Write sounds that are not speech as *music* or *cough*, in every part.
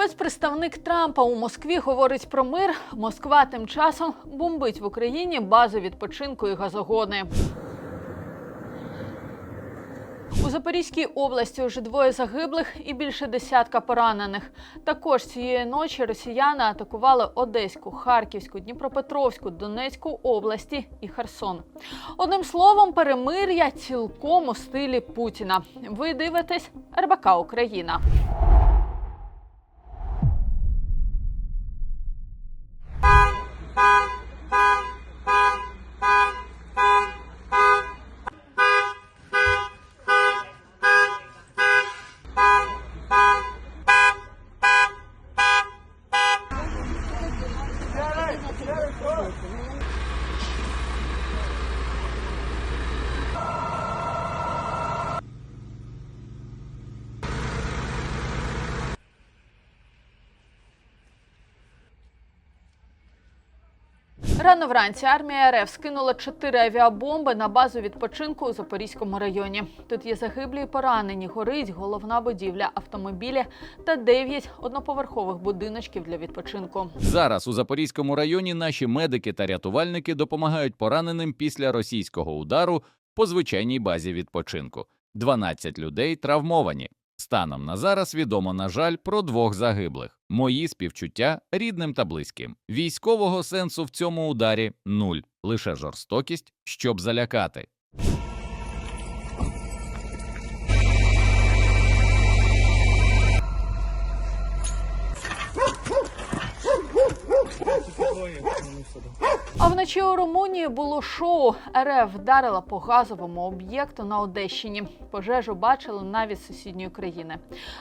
Спецпредставник Трампа у Москві говорить про мир. Москва тим часом бомбить в Україні бази відпочинку і газогони. У Запорізькій області вже двоє загиблих і більше десятка поранених. Також цієї ночі росіяни атакували Одеську, Харківську, Дніпропетровську, Донецьку області і Херсон. Одним словом, перемир'я цілком у стилі Путіна. Ви дивитесь РБК Україна. Рано вранці армія РФ скинула чотири авіабомби на базу відпочинку у Запорізькому районі. Тут є загиблі і поранені, горить головна будівля, автомобілі та дев'ять одноповерхових будиночків для відпочинку. Зараз у Запорізькому районі наші медики та рятувальники допомагають пораненим після російського удару по звичайній базі відпочинку. 12 людей травмовані. Станом на зараз відомо, на жаль, про двох загиблих. Мої співчуття рідним та близьким. Військового сенсу в цьому ударі нуль, лише жорстокість, щоб залякати. А вночі у Румунії було шоу. РФ вдарила по газовому об'єкту на Одещині. Пожежу бачили навіть з сусідньої країни.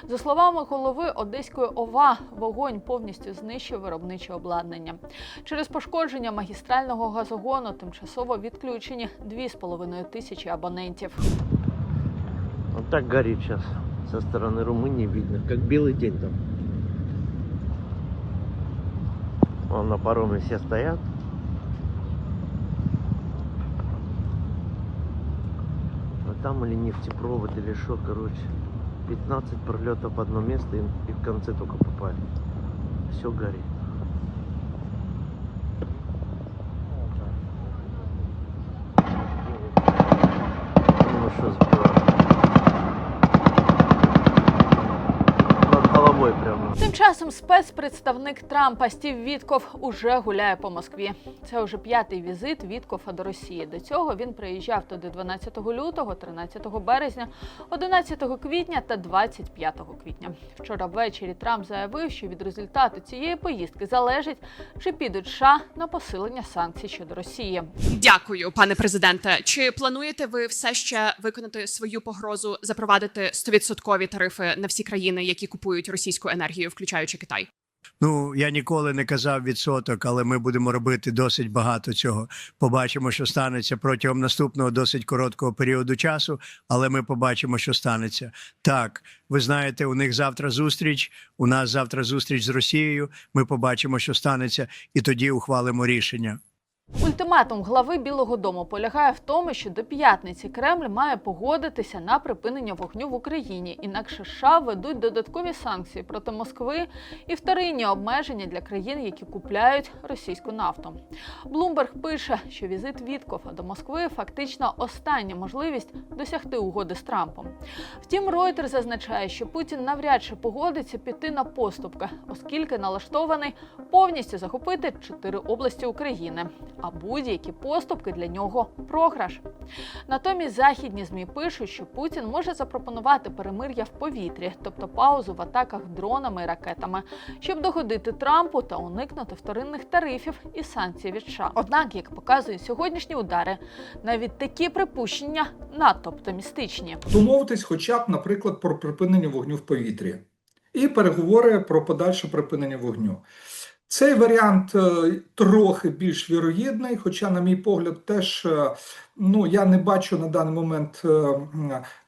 За словами голови Одеської ОВА, вогонь повністю знищив виробниче обладнання. Через пошкодження магістрального газогону тимчасово відключені 2,5 тисячі абонентів. Вот так горит сейчас. Со стороны Румынии видно, как белый день там. Вон на пароме все стоят. А там или нефтепровод, или что, короче. 15 пролетов в одно место и, и в конце только попали. Все горит. Ну что прямо. Тим часом спецпредставник Трампа Стів Вітков уже гуляє по Москві. Це вже п'ятий візит Віткофа до Росії. До цього він приїжджав туди 12 лютого, 13 березня, 11 квітня та 25 квітня. Вчора ввечері Трамп заявив, що від результату цієї поїздки залежить, чи підуть США на посилення санкцій щодо Росії. Дякую, пане президенте. Чи плануєте ви все ще виконати свою погрозу запровадити 100% тарифи на всі країни, які купують російську енергію, включаючи Китай? Ну, я ніколи не казав відсоток, але ми будемо робити досить багато цього. Побачимо, що станеться протягом наступного досить короткого періоду часу, але ми побачимо, що станеться. Так, ви знаєте, у них завтра зустріч. У нас завтра зустріч з Росією. Ми побачимо, що станеться, і тоді ухвалимо рішення. Ультиматум глави Білого Дому полягає в тому, що до п'ятниці Кремль має погодитися на припинення вогню в Україні. Інакше США ведуть додаткові санкції проти Москви і вторинні обмеження для країн, які купляють російську нафту. Блумберг пише, що візит Віткофа до Москви фактично остання можливість досягти угоди з Трампом. Втім, Ройтер зазначає, що Путін навряд чи погодиться піти на поступки, оскільки налаштований повністю захопити чотири області України. А будь-які поступки для нього програш. Натомість західні змі пишуть, що Путін може запропонувати перемир'я в повітрі, тобто паузу в атаках дронами і ракетами, щоб догодити Трампу та уникнути вторинних тарифів і санкцій від США. Однак, як показують сьогоднішні удари, навіть такі припущення надто оптимістичні. домовитись хоча б, наприклад, про припинення вогню в повітрі і переговори про подальше припинення вогню. Цей варіант е, трохи більш вірогідний, хоча, на мій погляд, теж е, ну, я не бачу на даний момент е,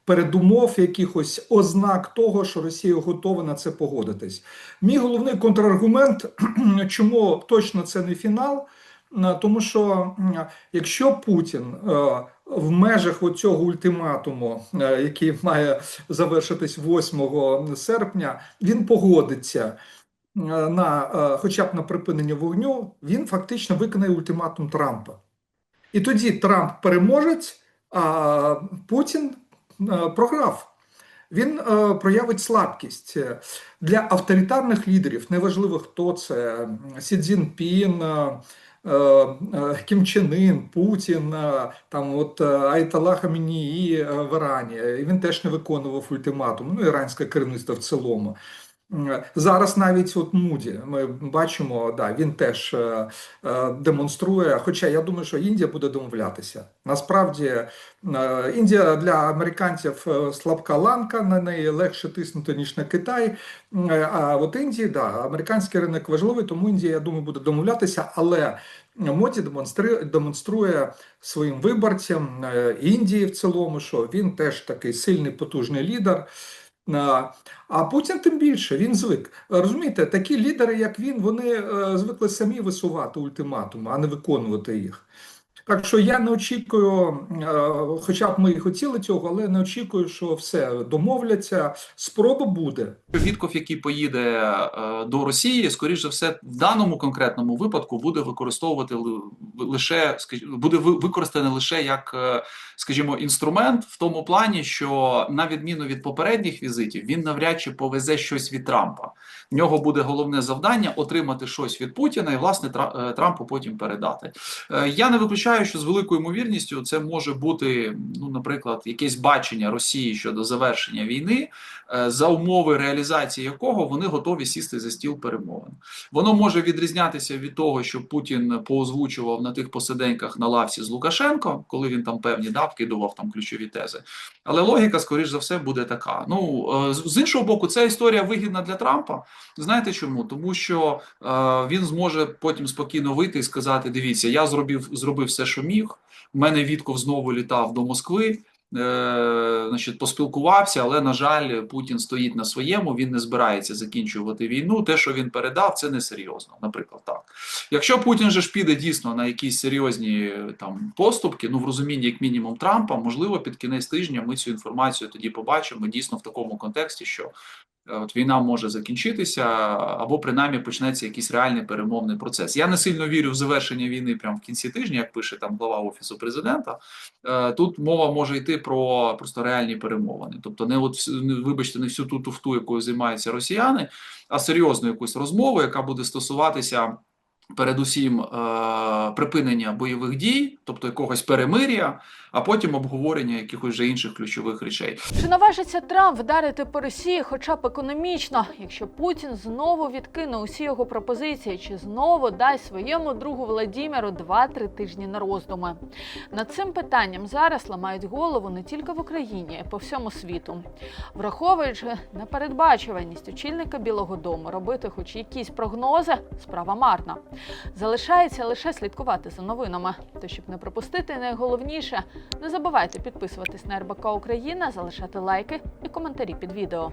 передумов якихось ознак того, що Росія готова на це погодитись. Мій головний контраргумент, *clears throat* чому точно це не фінал, тому що якщо Путін в межах цього ультиматуму, який має завершитись 8 серпня, він погодиться на е, хоча б на припинення вогню, він фактично виконає ультиматум Трампа. І тоді Трамп переможець, а Путін е, програв. Він е, проявить слабкість для авторитарних лідерів. Неважливо, хто це Сі Цзіньпін, е, е, Кім Чен Ін, Путін, е, там от е, Айтала Хамінії е, в Ірані. Він теж не виконував ультиматум. Ну, іранське керівництво в цілому. Зараз навіть от Муді ми бачимо, да, він теж е, е, демонструє. Хоча я думаю, що Індія буде домовлятися. Насправді е, Індія для американців слабка ланка, на неї легше тиснути ніж на Китай. А от Індії, да, американський ринок важливий, тому Індія, я думаю, буде домовлятися. Але Моді демонструє, демонструє своїм виборцям Індії в цілому, що він теж такий сильний, потужний лідер. А, А Путін тим більше він звик. Розумієте, такі лідери, як він, вони е, звикли самі висувати ультиматуми, а не виконувати їх. Так що я не очікую, е, хоча б ми і хотіли цього, але не очікую, що все домовляться. Спроба буде. Вітков, який поїде е, до Росії, скоріш за все, в даному конкретному випадку буде використовувати лише буде ви- використаний лише як, е, скажімо, інструмент в тому плані, що на відміну від попередніх візитів, він навряд чи повезе щось від Трампа. В нього буде головне завдання отримати щось від Путіна і власне Трампу потім передати. Я не виключаю, що з великою ймовірністю це може бути, ну, наприклад, якесь бачення Росії щодо завершення війни, е, за умови реалізації якого вони готові сісти за стіл перемовин. Воно може відрізнятися від того, що Путін поозвучував на тих посиденьках на лавці з Лукашенко, коли він там певні да, вкидував там ключові тези. Але логіка, скоріш за все, буде така. Ну е, з з іншого боку, ця історія вигідна для Трампа. Знаєте чому? Тому що е, він зможе потім спокійно вийти і сказати: дивіться, я зробив, зробив все, що міг. У мене Вітков знову літав до Москви. Е, значить, поспілкувався, але на жаль, Путін стоїть на своєму. Він не збирається закінчувати війну. Те, що він передав, це несерйозно. Наприклад. Якщо Путін же ж піде дійсно на якісь серйозні там поступки, ну в розумінні, як мінімум, Трампа, можливо, під кінець тижня ми цю інформацію тоді побачимо дійсно в такому контексті, що е, от війна може закінчитися, або принаймні почнеться якийсь реальний перемовний процес. Я не сильно вірю в завершення війни прямо в кінці тижня, як пише там глава офісу президента. Е, Тут мова може йти про просто реальні перемовини, тобто не от вибачте, не всю ту туфту, якою займаються росіяни, а серйозну якусь розмову, яка буде стосуватися. Передусім е, припинення бойових дій, тобто якогось перемир'я, а потім обговорення якихось вже інших ключових речей. Чи наважиться Трамп вдарити по Росії, хоча б економічно, якщо Путін знову відкине усі його пропозиції, чи знову дасть своєму другу Владіміру 2-3 тижні на роздуми? Над цим питанням зараз ламають голову не тільки в Україні, а й по всьому світу. Враховуючи непередбачуваність очільника Білого Дому, робити хоч якісь прогнози справа марна. Залишається лише слідкувати за новинами. То щоб не пропустити найголовніше, не забувайте підписуватись на РБК Україна, залишати лайки і коментарі під відео.